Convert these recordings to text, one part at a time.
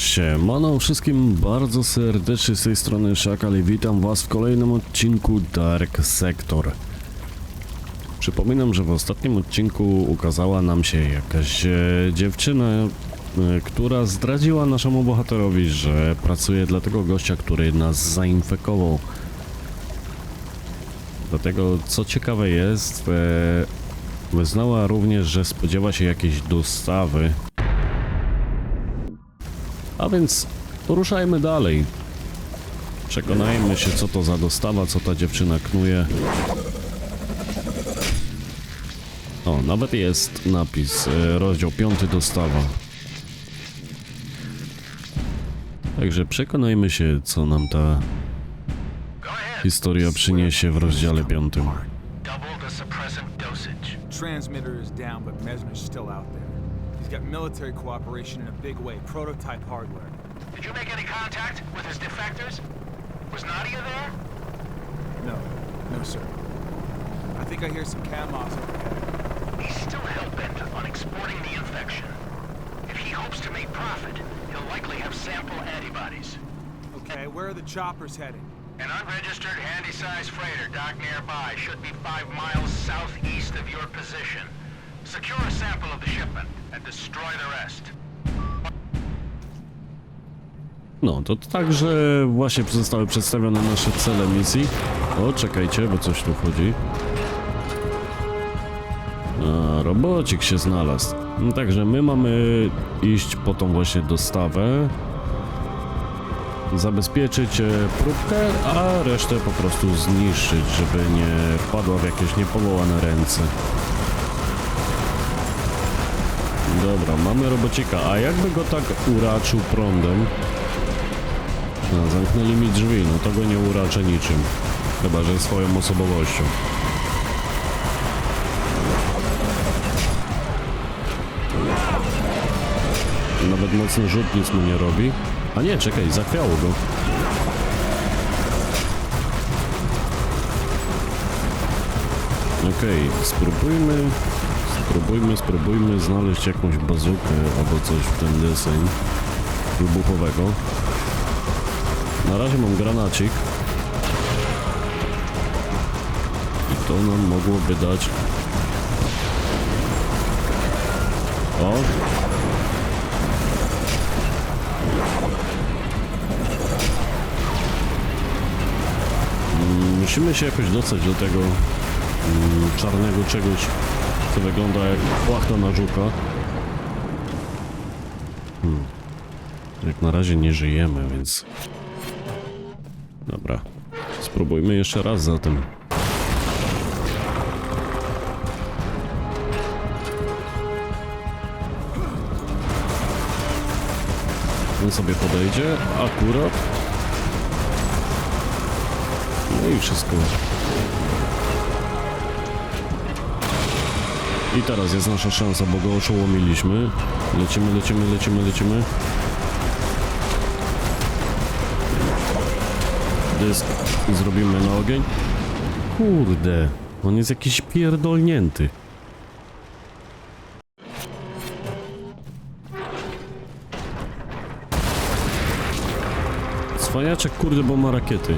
Siemano wszystkim bardzo serdecznie z tej strony Szakal i witam was w kolejnym odcinku Dark Sector. Przypominam, że w ostatnim odcinku ukazała nam się jakaś e, dziewczyna, e, która zdradziła naszemu bohaterowi, że pracuje dla tego gościa, który nas zainfekował. Dlatego, co ciekawe jest, e, wyznała również, że spodziewa się jakiejś dostawy a więc ruszajmy dalej. Przekonajmy się, co to za dostawa, co ta dziewczyna knuje. O, nawet jest napis, e, rozdział 5 dostawa. Także przekonajmy się, co nam ta historia przyniesie w rozdziale 5. Double the suppressant dosage. Transmitter is down, but Mesmer's still out there. He's got military cooperation in a big way, prototype hardware. Did you make any contact with his defectors? Was Nadia there? No, no, sir. I think I hear some camos overhead. He's still hell-bent on exporting the infection. If he hopes to make profit, he'll likely have sample antibodies. Okay, where are the choppers heading? An unregistered handy-sized freighter docked nearby should be five miles southeast of your position. Secure a sample of the shipment and destroy the rest. No, to także właśnie zostały przedstawione nasze cele misji. O, czekajcie, bo coś tu chodzi. A, robocik się znalazł. No, także my mamy iść po tą właśnie dostawę. Zabezpieczyć e, próbkę, a resztę po prostu zniszczyć, żeby nie wpadła w jakieś niepowołane ręce. Dobra, mamy robocika, a jakby go tak uraczył prądem? No, zamknęli mi drzwi, no to go nie uraczę niczym. Chyba, że swoją osobowością. Nawet mocny rzut nic mu nie robi. A nie, czekaj, zachwiało go. Okej, spróbujmy, spróbujmy, spróbujmy znaleźć jakąś bazukę albo coś w ten deseń wybuchowego. Na razie mam granacik. I to nam mogłoby dać... O! Mm, Musimy się jakoś dostać do tego mm, czarnego czegoś, co wygląda jak płachta na żuka. Hmm. Jak na razie nie żyjemy, więc... Dobra. Spróbujmy jeszcze raz zatem. On sobie podejdzie, akurat. No i wszystko. I teraz jest nasza szansa, bo go oszołomiliśmy. Lecimy, lecimy, lecimy, lecimy. dysk zrobimy na ogień. Kurde, on jest jakiś pierdolnięty. Cwaniaczek kurde, bo ma rakiety.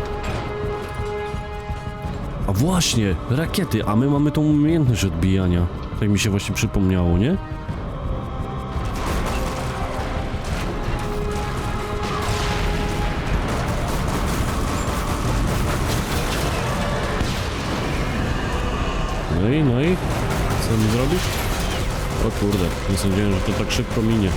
A właśnie, rakiety, a my mamy tą umiejętność odbijania. Tak mi się właśnie przypomniało, nie? No i, no i? Co mi zrobisz? O kurde, nie sądziłem, że to tak szybko minie.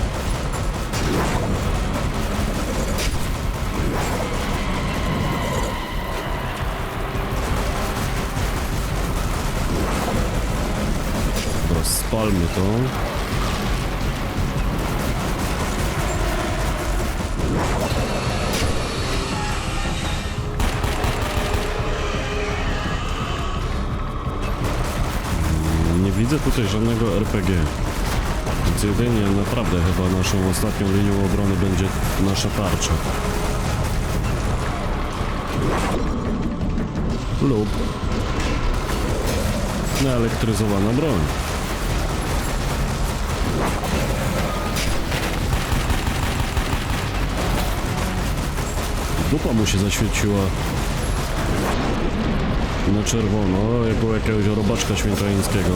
Spalmy to. Nie widzę tutaj żadnego RPG. Więc jedynie naprawdę chyba naszą ostatnią linią obrony będzie nasza tarcza. Lub naelektryzowana broń. Dupa mu się zaświeciła. Na czerwono, jak u jakiegoś robaczka świętojańskiego.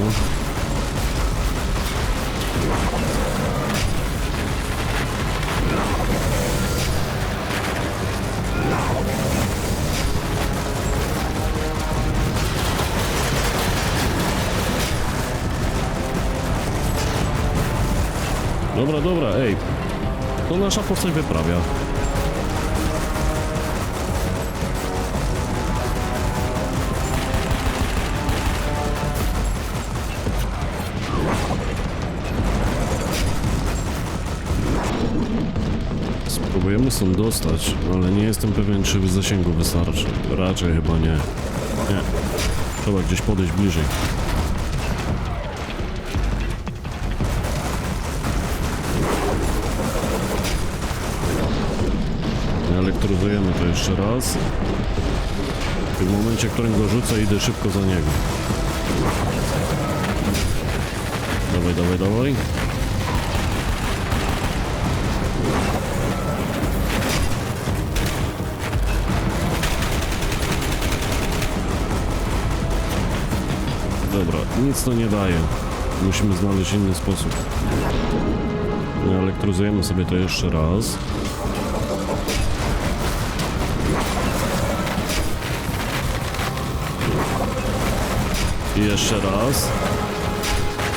Dobra, dobra, ej. To nasza postać wyprawia. Spróbujemy stąd dostać, ale nie jestem pewien, czy w zasięgu wystarczy. Raczej chyba nie. Nie. Trzeba gdzieś podejść bliżej. Elektryzujemy to jeszcze raz. W tym momencie, w którym go rzucę, idę szybko za niego. Dawaj, dawaj, dawaj. Dobra, nic to nie daje. Musimy znaleźć inny sposób. Elektryzujemy sobie to jeszcze raz. I jeszcze raz.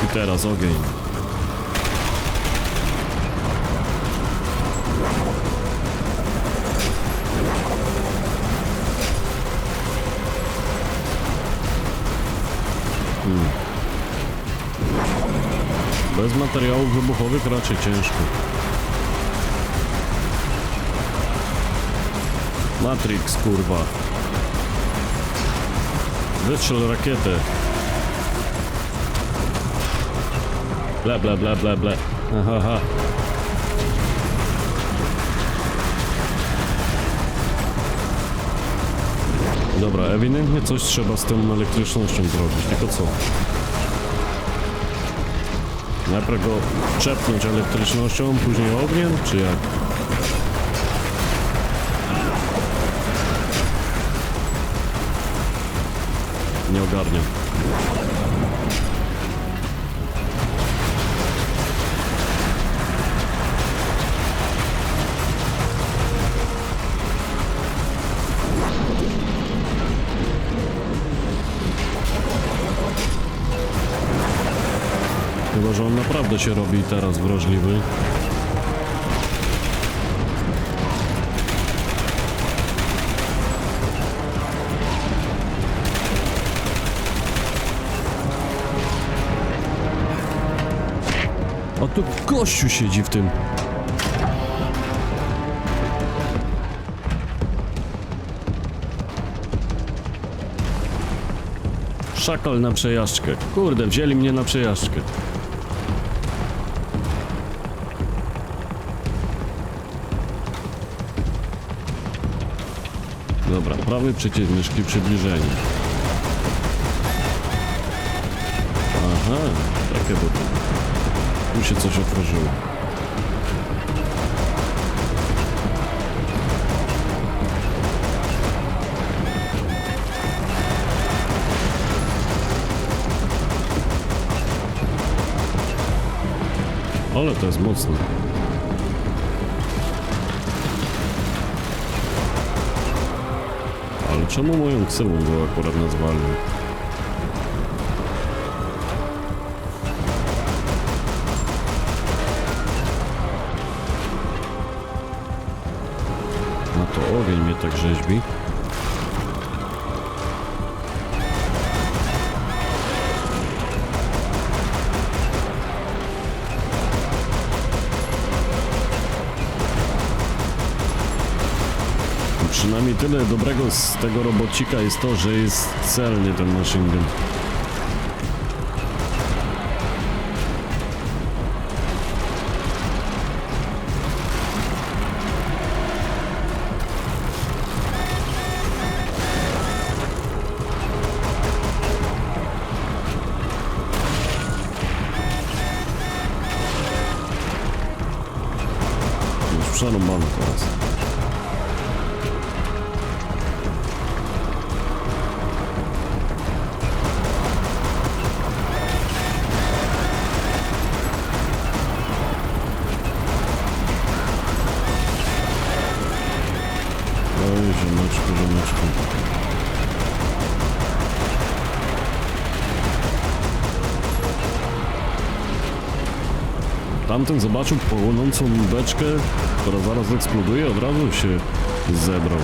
I teraz ogień. Bez materiałów wybuchowych raczej ciężko. Matrix, kurwa. Wystrzel rakietę. Ble, ble, ble, ble, ble. Aha, aha. Dobra, ewidentnie coś trzeba z tą elektrycznością zrobić, tylko co? Najpierw go czepnąć elektrycznością, później ogniem, czy jak? Nie ogarniam. Naprawdę się robi teraz wrażliwy. A tu gościu siedzi w tym. Szakal na przejażdżkę. Kurde, wzięli mnie na przejażdżkę. Prawy przycisk myszki. Aha, takie to. Tu się coś otworzyło. Ale to jest mocne. Czemu moją ksywą go akurat nazwali? No to ogień mnie tak rzeźbi. Tyle dobrego z tego robocika jest to, że jest celny ten machine gun. Już przerąbane teraz. Tamten zobaczył płonącą beczkę, która zaraz eksploduje, od razu się zebrał.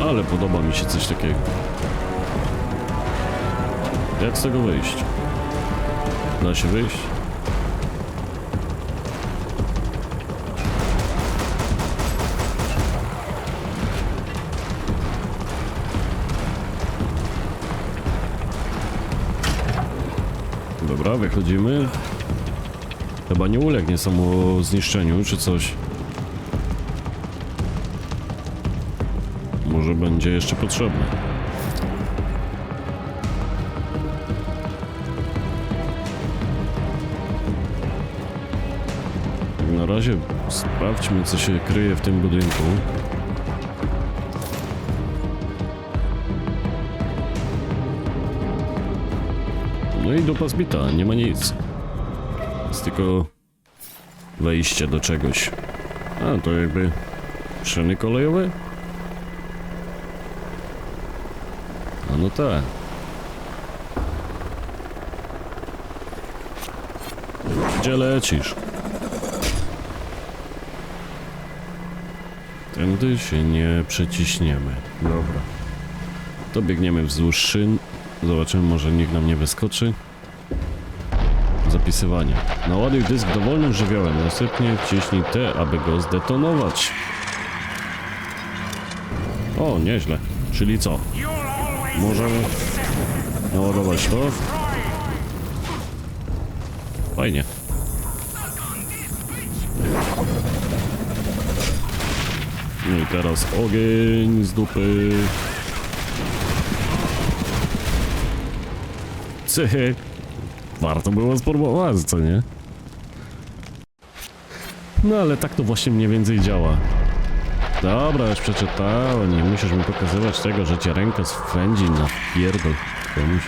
Ale podoba mi się coś takiego. Jak z tego wyjść? Da się wyjść? Dobra, wychodzimy. Chyba nie ulegnie samo zniszczeniu, czy coś. Może będzie jeszcze potrzebne. Tak Na razie sprawdźmy, co się kryje w tym budynku. I dupa zbita, nie ma nic. Jest tylko wejście do czegoś. A, to jakby szyny kolejowe? A no tak. Gdzie lecisz? Tędy się nie przeciśniemy. Dobra. To biegniemy wzdłuż szyn. Zobaczymy, może nikt nam nie wyskoczy. Zapisywanie. Naładuj dysk dowolnym żywiołem. Następnie wciśnij T, aby go zdetonować. O, nieźle. Czyli co? Możemy naładować to. Fajnie. No i teraz ogień z dupy. Cyhy. Warto było spróbować, co nie? No ale tak to właśnie mniej więcej działa. Dobra, już przeczytałem. Nie musisz mi pokazywać tego, że cię ręka swędzi na pierdol komuś.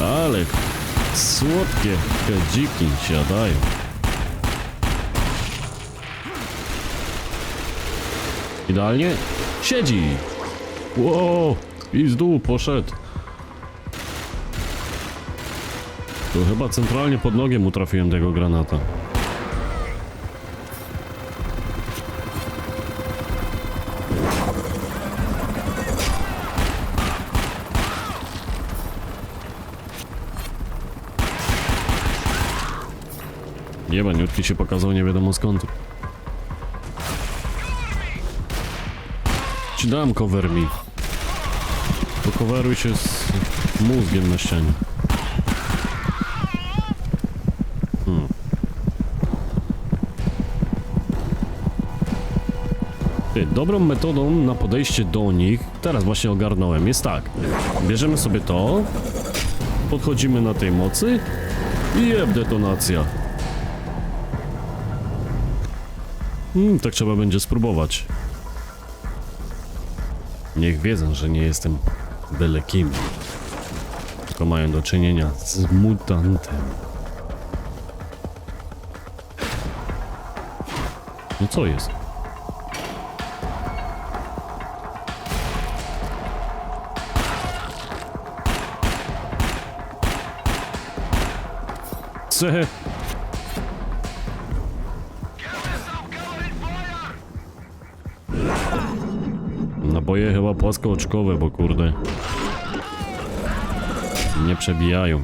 Ale słodkie kadziki siadają. Idealnie? Siedzi! Wow! Pizdu, poszedł. To chyba centralnie pod nogiem utrafiłem tego granata. Jebaniutki się pokazał nie wiadomo skąd. Ci dam cover mi. Pokoweruj się z mózgiem na ścianie. Hmm. Dobrą metodą na podejście do nich, teraz właśnie ogarnąłem, jest tak. Bierzemy sobie to, podchodzimy na tej mocy i jeb detonacja. Hmm, tak trzeba będzie spróbować. Niech wiedzą, że nie jestem byle kim. Tylko mają do czynienia z mutantem. No co jest? Ce? Naboje chyba płaskooczkowe, bo kurde. Nie przebijają.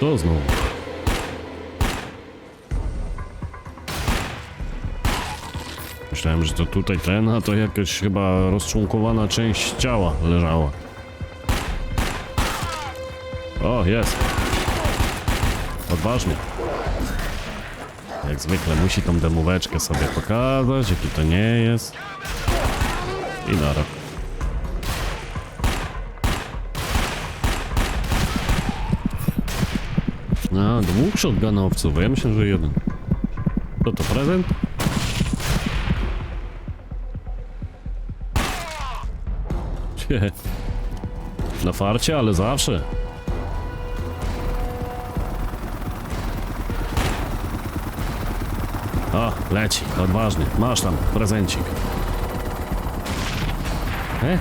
To znowu. Myślałem, że to tutaj ten, a to jakaś chyba rozczłonkowana część ciała leżała. O, jest. Odważnie. Jak zwykle musi tą demóweczkę sobie pokazać, jaki to nie jest. I nara. A, dwóch shotgunowców, ja myślę, że jeden. To to prezent? Na farcie, ale zawsze. O, leci, odważny. Masz tam prezencik. E?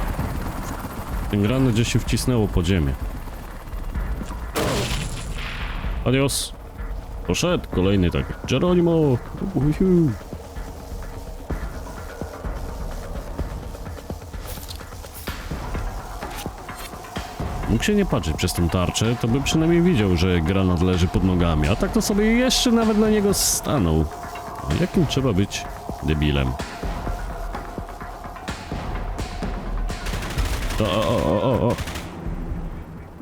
Ten grany gdzieś się wcisnęło pod ziemię. Adios. Poszedł kolejny tak. Geronimo! Mógł się nie patrzeć przez tą tarczę, to by przynajmniej widział, że granat leży pod nogami, a tak to sobie jeszcze nawet na niego stanął. Jakim trzeba być debilem? O, o, o, o, o.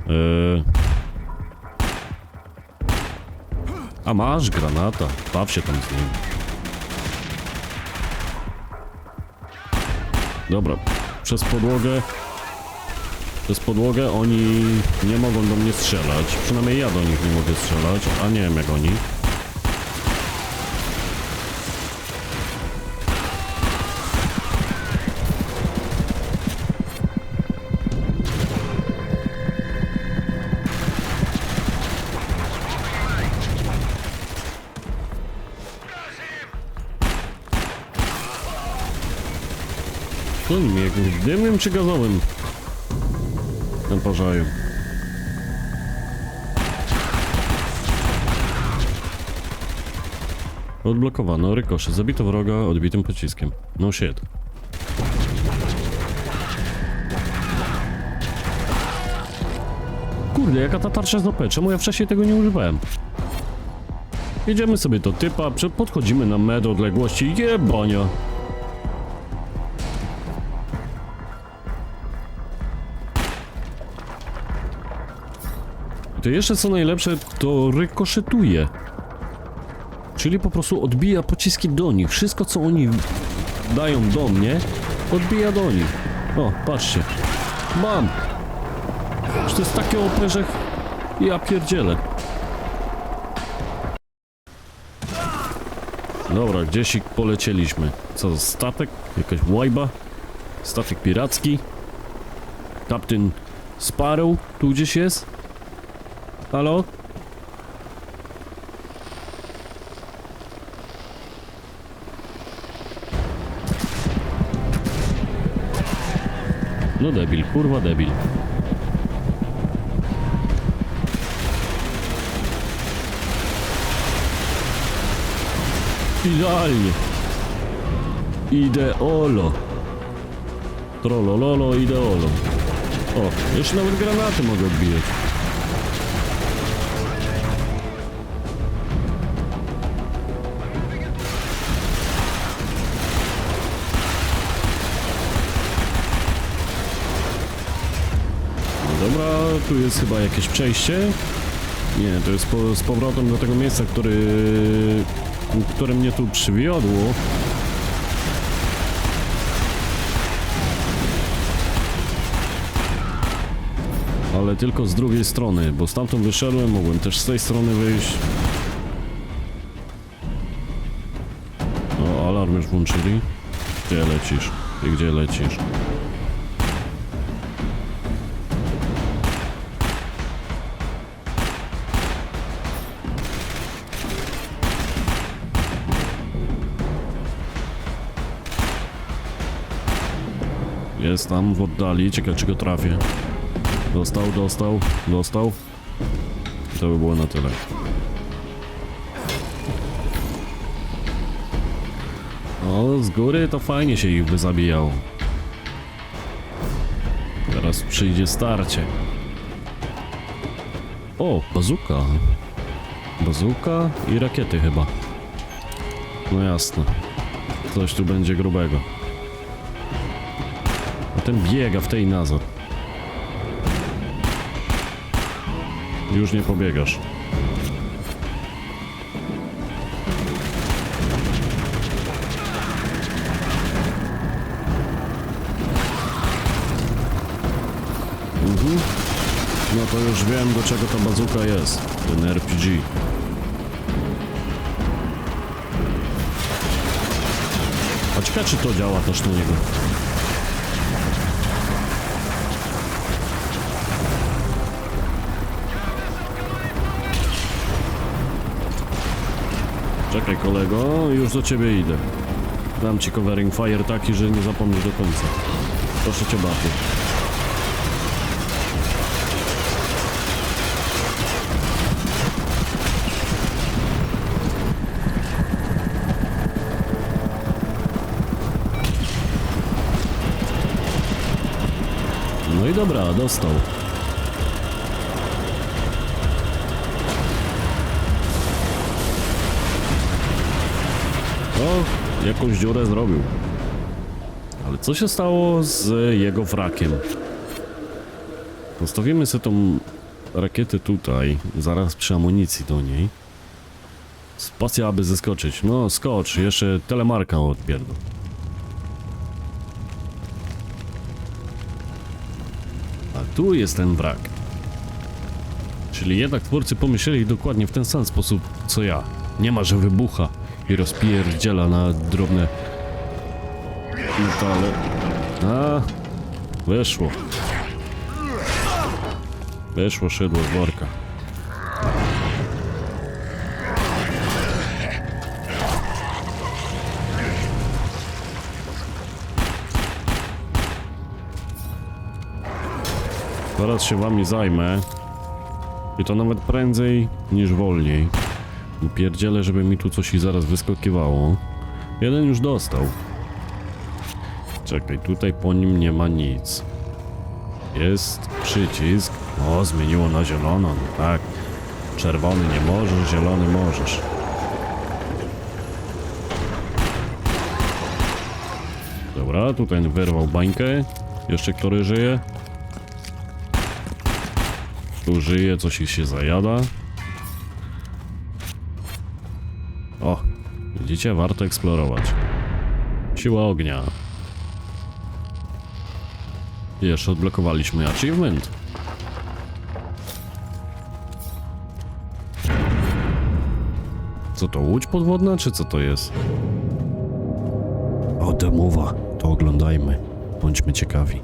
Eee. A masz granata, baw się tam z nim. Dobra, przez podłogę przez podłogę oni nie mogą do mnie strzelać. Przynajmniej ja do nich nie mogę strzelać, a nie wiem jak oni. Dymnym czy gazowym? naparzają. Odblokowano rykosze. Zabito wroga odbitym pociskiem. No shit. Kurde, jaka ta tarcza z OP? Czemu ja wcześniej tego nie używałem? Jedziemy sobie do typa, podchodzimy na metr odległości. Jebania! To jeszcze co najlepsze, to rykoszetuje. Czyli po prostu odbija pociski do nich. Wszystko co oni dają do mnie, odbija do nich. O, patrzcie. Mam! To jest takie OP, że... Ja pierdzielę. Dobra, gdzieś polecieliśmy. Co, statek? Jakaś łajba? Statek piracki? Kaptyn Sparrow tu gdzieś jest? Halo? No debil, kurwa debil. Idealnie. Ideolo. Trolololo, ideolo. O, jeszcze nawet granaty mogę odbijać. Tu jest chyba jakieś przejście. Nie, to jest po, z powrotem do tego miejsca, który, które mnie tu przywiodło. Ale tylko z drugiej strony, bo stamtąd wyszedłem, mogłem też z tej strony wyjść. O, alarm już włączyli. Gdzie lecisz? I gdzie lecisz? Jest tam w oddali, ciekawe czy go trafię. Dostał, dostał, dostał. To by było na tyle. O, z góry to fajnie się ich by zabijało. Teraz przyjdzie starcie. O, bazuka. Bazuka i rakiety chyba. No jasne. Coś tu będzie grubego. A ten biega w tej nazad. Już nie pobiegasz. Mhm. No to już wiem do czego ta bazuka jest. Ten RPG. A ciekawe, czy to działa też na niego. Czekaj kolego, już do ciebie idę. Dam ci covering fire taki, że nie zapomnisz do końca. Proszę cię bardzo. No i dobra, dostał. O, jakąś dziurę zrobił. Ale co się stało z jego wrakiem? Postawimy sobie tą rakietę tutaj, zaraz przy amunicji do niej. Spacja, aby zeskoczyć. No, skocz, jeszcze telemarka odpierdol. A tu jest ten wrak. Czyli jednak twórcy pomyśleli dokładnie w ten sam sposób, co ja. Nie ma, że wybucha i rozpierdziela na drobne metale. A, weszło. Weszło szydło z worka. Teraz się wami zajmę. I to nawet prędzej niż wolniej. Upierdzielę, żeby mi tu coś i zaraz wyskakiwało. Jeden już dostał. Czekaj, tutaj po nim nie ma nic. Jest przycisk. O, zmieniło na zielono, no tak. Czerwony nie możesz, zielony możesz. Dobra, tutaj wyrwał bańkę. Jeszcze który żyje? Tu żyje, coś się zajada. O, widzicie, warto eksplorować. Siła ognia. Jeszcze odblokowaliśmy achievement. Co to, łódź podwodna, czy co to jest? O, demowa. To oglądajmy. Bądźmy ciekawi.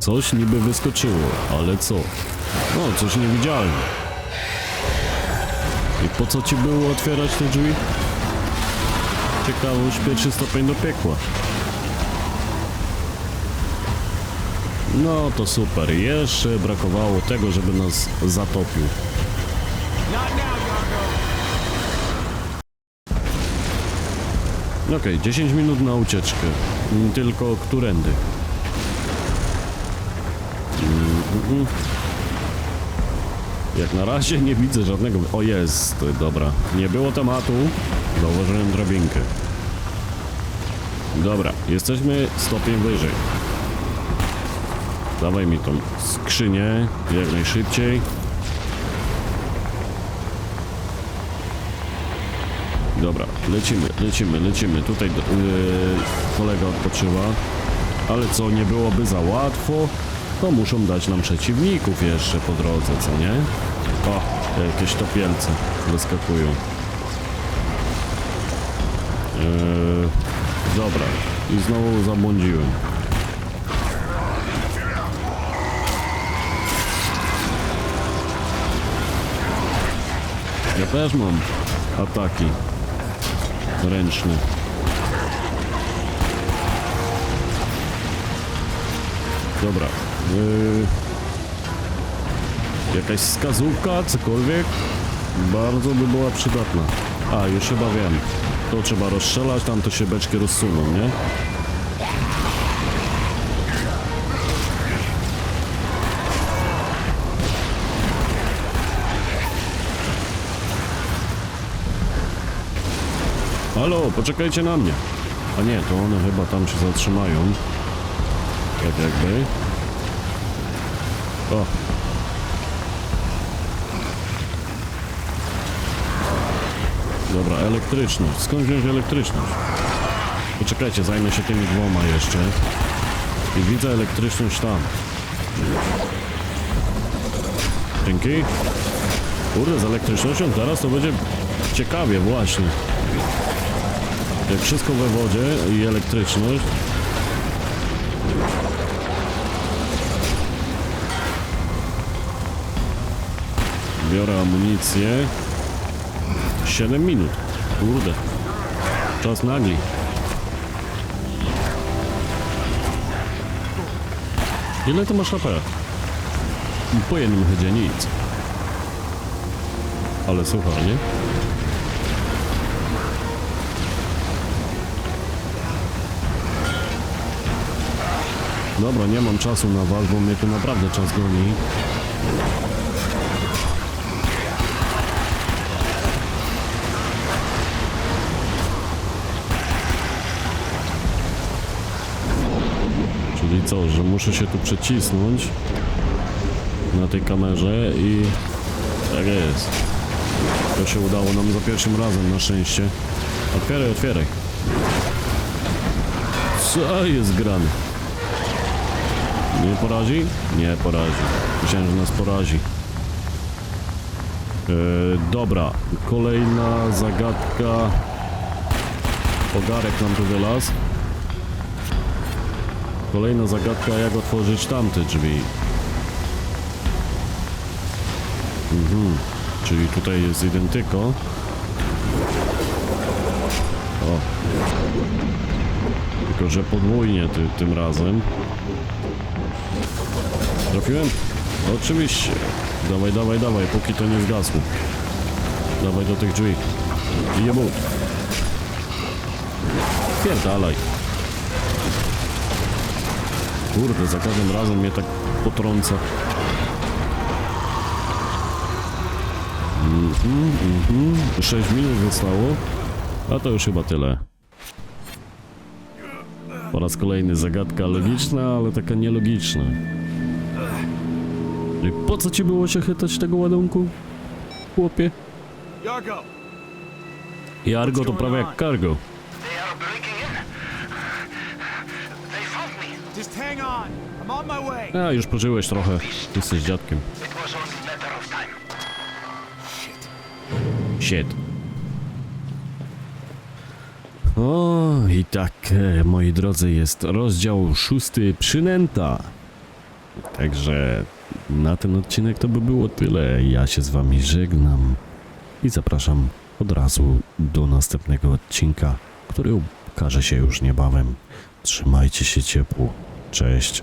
Coś niby wyskoczyło, ale co? No, coś niewidzialne. I po co ci było otwierać te drzwi? Ciekawość pierwszy stopień do piekła. No to super. Jeszcze brakowało tego, żeby nas zatopił. Okej, 10 minut na ucieczkę. Tylko którędy? Mm. Jak na razie nie widzę żadnego... O jest, dobra. Nie było tematu. Zauważyłem drabinkę. Dobra, jesteśmy stopień wyżej. Dawaj mi tą skrzynię jak najszybciej. Dobra, lecimy, lecimy, lecimy. Tutaj yy, kolega odpoczywa. Ale co, nie byłoby za łatwo, to muszą dać nam przeciwników jeszcze po drodze, co nie? O, jakieś topielce wyskakują. Yy, dobra, i znowu zabłądziłem. Ja też mam ataki ręczne. Dobra. Yy, jakaś wskazówka, cokolwiek, bardzo by była przydatna. A, już chyba wiem. To trzeba rozstrzelać, tam to się beczki rozsuną, nie? Halo, poczekajcie na mnie. A nie, to one chyba tam się zatrzymają. Tak jakby. O. Dobra, elektryczność. Skąd wziąć elektryczność? Poczekajcie, zajmę się tymi dwoma jeszcze. I widzę elektryczność tam. Dzięki. Kurde, z elektrycznością teraz to będzie ciekawie właśnie. Jak wszystko we wodzie i elektryczność. Biorę amunicję. 7 minut. Kurde. Czas nagli. Ile to masz HP? Po jednym headzie nic. Ale słuchaj, nie? Dobra, nie mam czasu na was, bo mnie tu naprawdę czas goni. Czyli co, że muszę się tu przycisnąć na tej kamerze i tak jest. To się udało nam za pierwszym razem na szczęście. Otwieraj, otwieraj. Co jest grane? Nie porazi? Nie porazi. Myślałem, że nas porazi. E, dobra, kolejna zagadka. Ogarek nam tu wylazł. Kolejna zagadka, jak otworzyć tamte drzwi. Mhm. Czyli tutaj jest identyko. O. Tylko, że podwójnie ty, tym razem. Trafiłem? Oczywiście. Dawaj, dawaj, dawaj, póki to nie zgasło. Dawaj do tych drzwi. I je but. Pierdalaj. Kurde, za każdym razem mnie tak potrąca. Mhm, mhm. 6 minut zostało. A to już chyba tyle. Po raz kolejny zagadka logiczna, ale taka nielogiczna. I po co ci było się chytać tego ładunku? Chłopie? Yargo! Jargo to prawie jak cargo. A, już pożyłeś trochę. Jesteś dziadkiem. Shit. O, i tak, e, moi drodzy, jest rozdział szósty przynęta. Także na ten odcinek to by było tyle. Ja się z wami żegnam i zapraszam od razu do następnego odcinka, który ukaże się już niebawem. Trzymajcie się ciepło. Cześć.